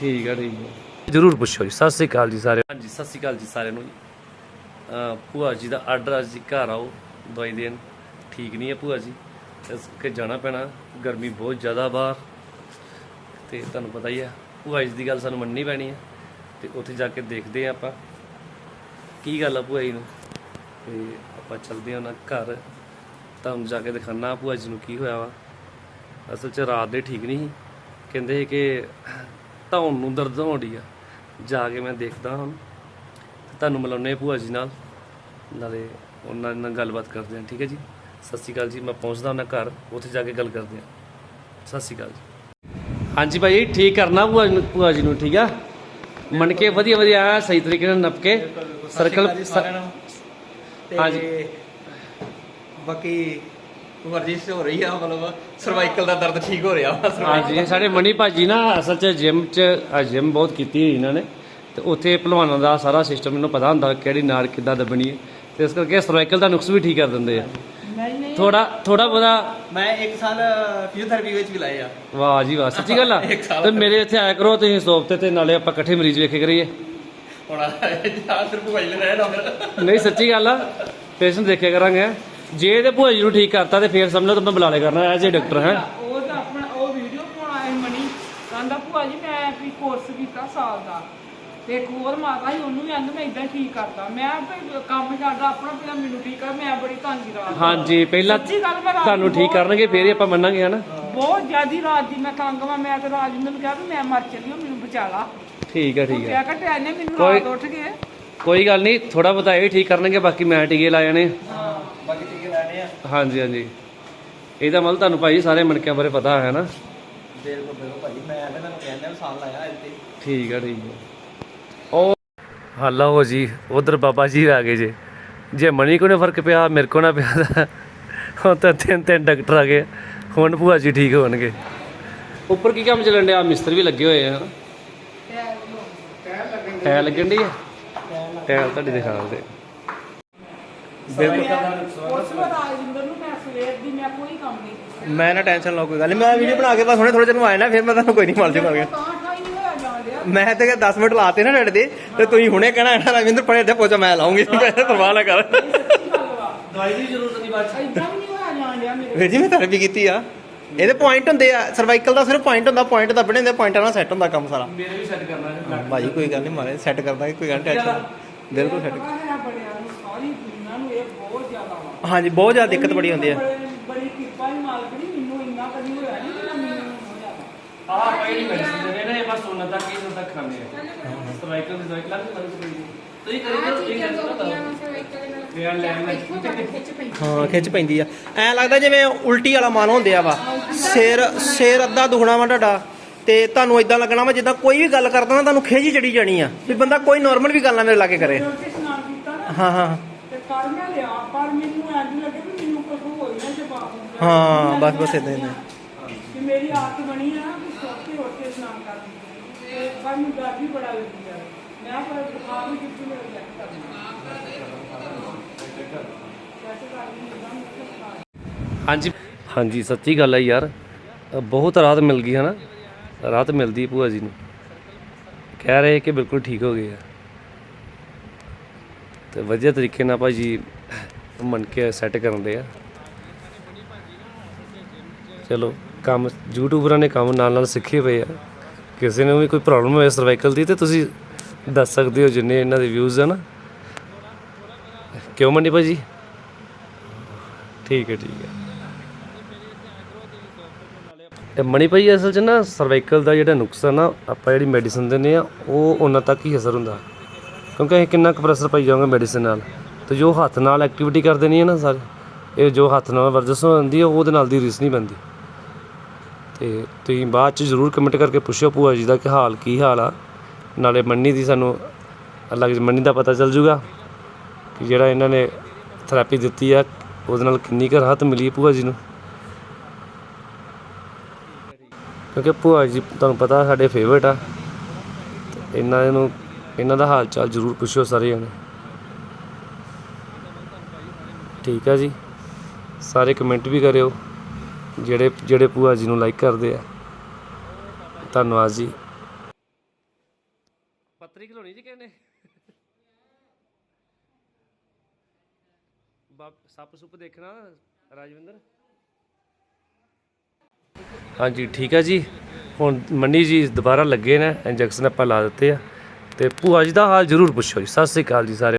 ਠੀਕ ਆ ਠੀਕ ਆ। ਜਰੂਰ ਪੁੱਛੋ ਜੀ, ਸਤਿ ਸ੍ਰੀ ਅਕਾਲ ਜੀ ਸਾਰੇ ਹਾਂਜੀ, ਸਤਿ ਸ੍ਰੀ ਅਕਾਲ ਜੀ ਸਾਰਿਆਂ ਨੂੰ ਜੀ। ਅਹ, ਭੂਆ ਜੀ ਦਾ ਆਰਡਰ ਅੱਜ ਜੀ, ਘਰ ਆਓ, ਦਵਾਈ ਦੇਣ। ਠੀਕ ਨਹੀਂ ਹੈ ਭੂਆ ਜੀ, ਇਸ ਕੇ ਜਾਣਾ ਪੈਣਾ। ਗਰਮੀ ਬਹੁਤ ਜ਼ਿਆਦਾ ਬਾਹਰ। ਤੇ ਤੁਹਾਨੂੰ ਪਤਾ ਹੀ ਹੈ ਭੂਆ ਜੀ ਦੀ ਗੱਲ ਸਾਨੂੰ ਮੰਨਣੀ ਪੈਣੀ ਹੈ ਤੇ ਉੱਥੇ ਜਾ ਕੇ ਦੇਖਦੇ ਆ ਆਪਾਂ। ਕੀ ਗੱਲ ਆ ਭੂਆ ਜੀ ਨੂੰ? ਤੇ ਆਪਾਂ ਚੱਲਦੇ ਹਾਂ ਉਹਨਾਂ ਘਰ। ਤੁਹਾਨੂੰ ਜਾ ਕੇ ਦਿਖਾਣਾ ਭੂਆ ਜੀ ਨੂੰ ਕੀ ਹੋਇਆ ਵਾ। ਅਸਲ 'ਚ ਰਾਤ ਦੇ ਠੀਕ ਨਹੀਂ ਸੀ। ਕਹਿੰਦੇ ਸੀ ਕਿ ਧੌਣ ਨੂੰ ਦਰਦ ਹੋਣੀ ਆ। ਜਾ ਕੇ ਮੈਂ ਦੇਖਦਾ ਤੇ ਤੁਹਾਨੂੰ ਮਿਲਾਉਂਦੇ ਹਾਂ ਭੂਆ ਜੀ ਨਾਲ। ਨਾਲੇ ਉਹਨਾਂ ਨਾਲ ਗੱਲਬਾਤ ਕਰਦੇ ਹਾਂ ਠੀਕ ਹੈ ਜੀ? ਸਤਿ ਸ਼੍ਰੀ ਅਕਾਲ ਜੀ ਮੈਂ ਪਹੁੰਚਦਾ ਉਹਨਾਂ ਘਰ। ਉੱਥੇ ਜਾ ਕੇ ਗੱਲ ਕਰਦੇ ਹਾਂ। ਸਤਿ ਸ਼੍ਰੀ ਅਕਾਲ ਜੀ। ਹਾਂਜੀ ਭਾਈ ਠੀਕ ਕਰਨਾ ਭੂਆ ਜੀ ਨੂੰ ਭੂਆ ਜੀ ਨੂੰ ਠੀਕ ਆ? ਮਣ ਕੇ ਵਧੀਆ ਵਧੀਆ ਐਂ ਸਹੀ ਤਰੀਕੇ ਨਾਲ ਨੱਪ ਕੇ ਸਰਕਲ ਹਾਂਜੀ। ਬਾਕੀ ਵਰਜਿਸ਼ ਹੋ ਰਹੀ ਆ ਮਤਲਬ ਸਰਵਾਈਕਲ ਦਾ ਦਰਦ ਠੀਕ ਹੋ ਰਿਹਾ ਵਾ ਹਾਂਜੀ ਸਾਡੇ ਮਣੀ ਭਾਜੀ ਨਾ ਅਸਲ 'ਚ ਜਿਮ 'ਚ ਜਿਮ ਬਹੁਤ ਕੀਤੀ ਹੋਈ ਇਹਨਾਂ ਨੇ। ਤੇ ਉੱਥੇ ਪਹਿਲਵਾਨਾਂ ਦਾ ਸਾਰਾ ਸਿਸਟਮ ਇਹਨੂੰ ਪਤਾ ਹੁੰਦਾ ਕਿਹੜੀ ਨਾੜ ਕਿੱਦਾਂ ਦੱਬਣੀ ਹੈ। ਤੇ ਇਸ ਕਰਕੇ ਸਰਵਾਈਕਲ ਦਾ ਨੁਕਸ ਵੀ ਠੀਕ ਕਰ ਦਿੰਦੇ ਆ। ਥੋੜਾ ਥੋੜਾ ਬਹੁਤਾ ਮੈਂ 1 ਸਾਲ ਫਿਜ਼ੀਓਥੈਰੇਪੀ ਵਿੱਚ ਵੀ ਲਾਏ ਆ। ਵਾਹ ਜੀ ਵਾਹ ਸੱਚੀ ਗੱਲ ਆ। ਤੇ ਮੇਰੇ ਇੱਥੇ ਆਇਆ ਕਰੋ ਤੁਸੀਂ ਸੋਪ ਤੇ ਤੇ ਨਾਲੇ ਆਪਾਂ ਇਕੱਠੇ ਮਰੀਜ਼ ਵੇਖੇ ਕਰੀਏ। ਹੁਣ ਜਾਂ ਸਿਰਫ ਭਾਈ ਲੈ ਰਹਿ ਡਾਕਟਰ ਨਹੀਂ ਸੱਚੀ ਗੱਲ ਆ। ਪੇਸ਼ੈਂਟ ਦੇਖਿਆ ਕਰਾਂਗੇ। ਜੇ ਇਹਦੇ ਭੂਆ ਜੀ ਨੂੰ ਠੀਕ ਕਰਤਾ ਤੇ ਫੇਰ ਸਮਝ ਲਓ ਤਾਂ ਮੈਂ ਬੁਲਾ ਲਿਆ ਕਰਨਾ ਐਜ਼ ਏ ਡਾਕਟਰ ਹੈ। ਉਹ ਤਾਂ ਆਪਣਾ ਉਹ ਵੀਡੀਓ ਪਾਉਣਾ ਹੈ ਮਣੀ ਕਹਿੰਦਾ ਭੂਆ ਜੀ ਮੈਂ ਵੀ ਕੋਰਸ ਕੀਤਾ ਸਾਲ ਦਾ। ਤੇ ਇੱਕ ਹੋਰ ਮਾਤਾ ਸੀ ਉਹਨੂੰ ਵੀ ਆਂਦਾ ਮੈਂ ਇਦਾਂ ਠੀਕ ਕਰਦਾ ਮੈਂ ਵੀ ਕੰਮ ਛੱਡਦਾ ਆਪਣਾ ਪਹਿਲਾਂ ਮੈਨੂੰ ਠੀਕ ਕਰ ਮੈਂ ਬੜੀ ਤੰਗੀ ਰਾਤ ਹਾਂਜੀ ਪਹਿਲਾਂ ਸੱਚੀ ਗੱਲ ਮੈਂ ਰਾਤ ਤੁਹਾਨੂੰ ਨੂੰ ਠੀਕ ਬਹੁਤ- ਕਰਨਗੇ ਫੇਰ ਹੀ ਆਪਾਂ ਮੰਨਾਂਗੇ ਹਨਾ? ਬਹੁਤ ਜ਼ਿਆਦੀ ਰਾਤ ਦੀ ਮੈਂ ਤੰਗ ਵਾਂ ਮੈਂ ਤੇ ਰਾਜਿੰਦਰ ਨੂੰ ਕਿਹਾ ਵੀ ਮੈਂ ਮਰ ਚੱਲੀ ਹਾਂ ਮੈਨੂੰ ਬਚਾ ਲਾ ਠੀਕ ਆ ਠੀਕ ਆ। ਕਿਹਾ ਘਟਿਆ ਇਹਨੇ ਮੈਨੂੰ ਕੋਈ- ਰਾਤ ਉੱਠ ਕੇ ਕੋਈ ਗੱਲ ਨਹੀਂ ਥੋੜਾ ਬਹੁਤਾ ਇਹ ਠੀਕ ਕਰਨਗੇ ਬਾਕੀ ਮੈਂ ਟੀਕੇ ਲਾ ਜਾਣੇ। ਹਾਂਜੀ ਹਾਂਜੀ। ਇਹਦਾ ਮਤਲਬ ਤੁਹਾਨੂੰ ਭਾਈ ਸਾਰੇ ਮਣਕਿਆਂ ਬਾਰੇ ਪਤਾ ਹੈ ਨਾ? ਬਿਲਕੁਲ ਬਿਲਕੁਲ ਭਾਜੀ। ਮੈਂ ਐਵੇਂ ਤੁਹਾਨੂੰ ਕਹਿੰਦਾ ਸਾਲ ਲਾਇਆ ਇੱਥੇ ਠੀਕ ਆ ਠੀਕ ਆ। ਉਹ ਹਾਲਾ ਹੋ ਜੀ ਉਧਰ ਬਾਬਾ ਜੀ ਆ ਗਏ ਜੇ। ਜੇ ਮਣੀ ਕੋ ਨੇ ਫ਼ਰਕ ਪਿਆ ਮੇਰੇ ਕੋ ਨਾ ਪਿਆ ਹੁਣ ਤਾਂ ਤਿੰਨ ਤਿੰਨ ਡਾਕਟਰ ਆ ਗਏ। ਹੁਣ ਭੂਆ ਜੀ ਠੀਕ ਹੋਣਗੇ। ਉੱਪਰ ਕੀ ਕੰਮ ਚੱਲਣ ਡਿਆ? ਮਿਸਤਰੀ ਵੀ ਲੱਗੇ ਹੋਏ ਆ। ਟਾਇਲ ਲੱਗਣ ਡਈ ਆ? ਟਾਇਲ ਤੁਹਾਡੀ ਦਿਖਾ ਦੇ ਉਸ ਵਾਰ ਰਾਜਿੰਦਰ ਨੂੰ ਮੈਂ ਸਵੇਰ ਦੀ ਮੈਂ ਕੋਈ ਕੰਮ ਨਹੀਂ ਕੀਤਾ। ਮੈਂ ਨਾ ਟੈਨਸ਼ਨ ਲਓ ਕੋਈ ਗੱਲ ਨਹੀਂ। ਮੈਂ ਵੀਡੀਓ ਬਣਾ ਕੇ ਬਸ ਹੁਣੇ ਥੋੜੇ ਚਿਰ ਨੂੰ ਆਇਆ ਨਾ ਫਿਰ ਮੈਂ ਤੁਹਾਨੂੰ ਕੋਈ ਨਹੀਂ ਮਲ ਜੂਗਾ ਤਾਂ ਠਾਈ ਨਹੀਂ ਹੋਇਆ ਜਾਣ ਡਿਆ ਮੈਂ ਤੇ 10 ਮਿੰਟ ਲਾਤੇ ਨਾ ਡੇਢ ਦੇ ਤੇ ਤੁਸੀਂ ਹੁਣੇ ਕਹਿਣਾ ਹੈ ਨਾ ਰਵਿੰਦਰ ਪੜੇ ਤੇ ਪੋਚਾ ਮੈਂ ਲਾਉਂਗੀ। ਮੈਂ ਪਰਵਾਹ ਨਾ ਕਰ। ਸੱਚੀ ਗੱਲ ਵਾ। ਦਵਾਈ ਦੀ ਜ਼ਰੂਰਤ ਨਹੀਂ ਬਾਅਦ ਇਦਾਂ ਵੀ ਨਹੀਂ ਹੋਇਆ ਜਾਣ ਡਿਆ ਮੇਰੇ ਵੀਰ ਜੀ ਮੈਂ ਥੈਰੇਪੀ ਕੀਤੀ ਆ। ਇਹਦੇ ਪੁਆਇੰਟ ਹੁੰਦੇ ਆ ਸਰਵਾਈਕਲ ਦਾ ਸਿਰਫ ਪੁਆਇੰਟ ਹੁੰਦਾ ਪੁਆਇੰਟ ਦੱਬਣੇ ਹੁੰਦੇ ਪੁਆਇੰਟਾਂ ਨਾਲ ਸੈੱਟ ਹੁੰਦਾ ਕੰਮ ਸਾਰਾ। ਮੇਰੇ ਵੀ ਸੈੱਟ ਕਰਨਾ ਹੈ। ਭਾਜੀ ਕੋਈ ਗੱਲ ਨਹੀਂ ਮਾਰੇ ਸੈੱਟ ਕਰਦਾ ਕੋਈ ਗੱਲ ਟੈਨਸ਼ਨ ਬਿਲਕੁਲ ਸੈੱਟ ਸਾਰੀ ਦੁਨੀਆ ਨੂੰ ਇਹ ਬਹੁਤ ਜ਼ਿਆਦਾ ਵਾ। ਹਾਂਜੀ ਬਹੁਤ ਜ਼ਿਆਦਾ ਦਿੱਕਤ ਬੜੀ ਹੁੰਦੀ ਹੈ ਬੜੇ- ਬੜੀ ਕਿਰਪਾ ਹੀ ਮਾਲਕ ਦੀ ਮੈਨੂੰ ਇੰਨਾ ਕਦੀ ਹੋਇਆ ਨਹੀਂ ਮੈਨੂੰ ਖਿੱਚ ਪੈਂਦੀ ਆ। ਐ ਲੱਗਦਾ ਜਿਵੇਂ ਉਲਟੀ ਵਾਲਾ ਮਨ ਹੁੰਦੇ ਆ ਵਾ। ਸਿਰ ਸਿਰ ਅੱਧਾ ਦੁਖਣਾ ਵਾ ਤੁਹਾਡਾ ਤੇ ਤੁਹਾਨੂੰ ਇਦਾਂ ਲੱਗਣਾ ਵਾ ਜਿੱਦਾਂ ਕੋਈ ਵੀ ਗੱਲ ਕਰਦਾ ਨਾ ਤੁਹਾਨੂੰ ਖਿੱਚ ਚੜੀ ਜਾਣੀ ਆ। ਵੀ ਬੰਦਾ ਕੋਈ ਨਾਰਮਲ ਵੀ ਗੱਲ ਨਾ ਮੇਰੇ ਲਾਗੇ ਕਰੇ। ਹਾਂ ਹਾਂ। ਤੇ ਕਰ ਮੈਂ ਲਿਆ ਪਰ ਮੈਨੂੰ ਐਂ ਲੱਗੇ ਵੀ ਮੈਨੂੰ ਕੁਝ ਹੋ ਹੀ ਨਾ ਜਵਾਬ ਹਾਂ, ਬਸ- ਬਸ ਏਦਾਂ ਹੀ ਆ। ਕਿ ਮੇਰੀ ਆਦਤ ਬਣੀ ਆ ਕਿ ਸੋਕੇ ਉੱਠ ਕੇ ਇਸ਼ਨਾਨ ਕਰਦੀ ਤੇ ਪਰ ਮੈਨੂੰ ਡਰ ਵੀ ਬੜਾ ਲੱਗਦੀ ਆ ਮੈਂ ਪਰ ਬੁਖਾਰ ਵੀ ਕਿੱਥੇ ਮੇਰੇ ਚੈੱਕ ਇਦਾਂ ਹਾਂਜੀ। ਹਾਂਜੀ ਸੱਚੀ ਗੱਲ ਹੈ ਯਾਰ। ਬਹੁਤ ਰਾਹਤ ਮਿਲ ਗਈ ਹੈ ਨਾ ਰਾਹਤ ਮਿਲਦੀ ਭੂਆ ਜੀ ਨੂੰ। ਕਹਿ ਰਹੇ ਕਿ ਬਿਲਕੁਲ ਠੀਕ ਹੋ ਗਏ ਆ। ਤੇ ਵਧੀਆ ਤਰੀਕੇ ਨਾਲ ਭਾਜੀ ਮੰਨ ਕੇ ਸੈੱਟ ਕਰਨ ਦੇ ਆ। ਚਲੋ, ਕੰਮ ਯੂਟਿਊਬਰਾਂ ਨੇ ਕੰਮ ਨਾਲ ਨਾਲ ਸਿੱਖੇ ਪਏ ਆ। ਕਿਸੇ ਨੂੰ ਵੀ ਕੋਈ ਪ੍ਰੋਬਲਮ ਹੋਵੇ ਸਰਵਾਈਕਲ ਦੀ ਤੇ ਤੁਸੀਂ ਦੱਸ ਸਕਦੇ ਹੋ ਜਿੰਨੇ ਇਹਨਾਂ ਦੇ ਵਿਊਜ਼ ਆ ਨਾ। ਕਿਉਂ ਮੰਨੀ ਭਾਜੀ? ਠੀਕ ਹੈ ਠੀਕ ਹੈ। ਤੇ ਮਣੀ ਭਾਈ, ਅਸਲ 'ਚ ਨਾ ਸਰਵਾਈਕਲ ਦਾ ਜਿਹੜਾ ਨੁਕਸ ਆ ਨਾ ਆਪਾਂ ਜਿਹੜੀ ਮੈਡੀਸਨ ਦਿੰਦੇ ਆ, ਉਹ ਉਹਨਾਂ ਤੱਕ ਹੀ ਅਸਰ ਹੁੰਦਾ। ਕਿਉਂਕਿ ਅਸੀਂ ਕਿੰਨਾ ਕੁ ਪ੍ਰੈਸ਼ਰ ਪਾਈ ਜਾਵਾਂਗੇ ਮੈਡੀਸਿਨ ਨਾਲ। ਤੇ ਜੋ ਹੱਥ ਨਾਲ ਐਕਟੀਵਿਟੀ ਕਰਦੇ ਨਹੀਂ ਹੈ ਨਾ ਸਰ, ਇਹ ਜੋ ਹੱਥ ਨਾਲ ਵਰਜਿਸ਼ ਹੁੰਦੀ ਆ, ਉਹਦੇ ਨਾਲ ਦੀ ਰੀਸ ਨਹੀਂ ਬੰਦੀ ਤੇ ਤੁਸੀਂ ਬਾਅਦ ਚ ਜ਼ਰੂਰ ਕਮੈਂਟ ਕਰਕੇ ਪੁੱਛਿਓ ਭੂਆ ਜੀ ਦਾ ਕਿ ਹਾਲ, ਕੀ ਹਾਲ ਆ। ਨਾਲੇ ਮੰਨੀ ਦੀ ਸਾਨੂੰ ਅਲੱਗ ਮੰਨੀ ਦਾ ਪਤਾ ਚੱਲ ਜੂਗਾ ਕਿ ਜਿਹੜਾ ਇਹਨਾਂ ਨੇ ਥੈਰੇਪੀ ਦਿੱਤੀ ਆ, ਉਹਦੇ ਨਾਲ ਕਿੰਨੀ ਕੁ ਰਾਹਤ ਮਿਲੀ ਭੂਆ ਜੀ ਨੂੰ। ਕਿਉਂਕਿ ਭੂਆ ਜੀ, ਤੁਹਾਨੂੰ ਪਤਾ ਸਾਡੇ ਫੇਵਰਟ ਆ। ਤੇ ਇਹਨਾਂ ਨੂੰ ਇਹਨਾਂ ਦਾ ਹਾਲ ਚਾਲ ਜ਼ਰੂਰ ਪੁੱਛਿਓ ਸਾਰੇ ਜਣੇ। ਠੀਕ ਆ ਜੀ। ਸਾਰੇ ਕਮੈਂਟ ਵੀ ਕਰਿਓ। ਜਿਹੜੇ ਜਿਹੜੇ ਭੂਆ ਜੀ ਨੂੰ ਲਾਈਕ ਕਰਦੇ ਆ। ਧੰਨਵਾਦ ਜੀ। ਦਾਤਰੀ ਖਲੋਣੀ ਜੀ ਕਹਿੰਦੇ ਬਾਪ ਸੱਪ ਸੁੱਪ ਦੇਖਣਾ ਰਾਜਵਿੰਦਰ? ਹਾਂਜੀ ਠੀਕ ਹੈ ਜੀ। ਹੁਣ ਮੰਨੀ ਜੀ ਦੁਬਾਰਾ ਲੱਗੇ ਨੇ ਇੰਜੈਕਸ਼ਨ ਆਪਾਂ ਲਾ ਦਿੱਤੇ ਆ। ਤੇ ਭੂਆ ਜੀ ਦਾ ਹਾਲ ਜ਼ਰੂਰ ਪੁੱਛੋ ਜੀ। ਸਤਿ ਸ੍ਰੀ ਅਕਾਲ ਜੀ ਸਾਰੇ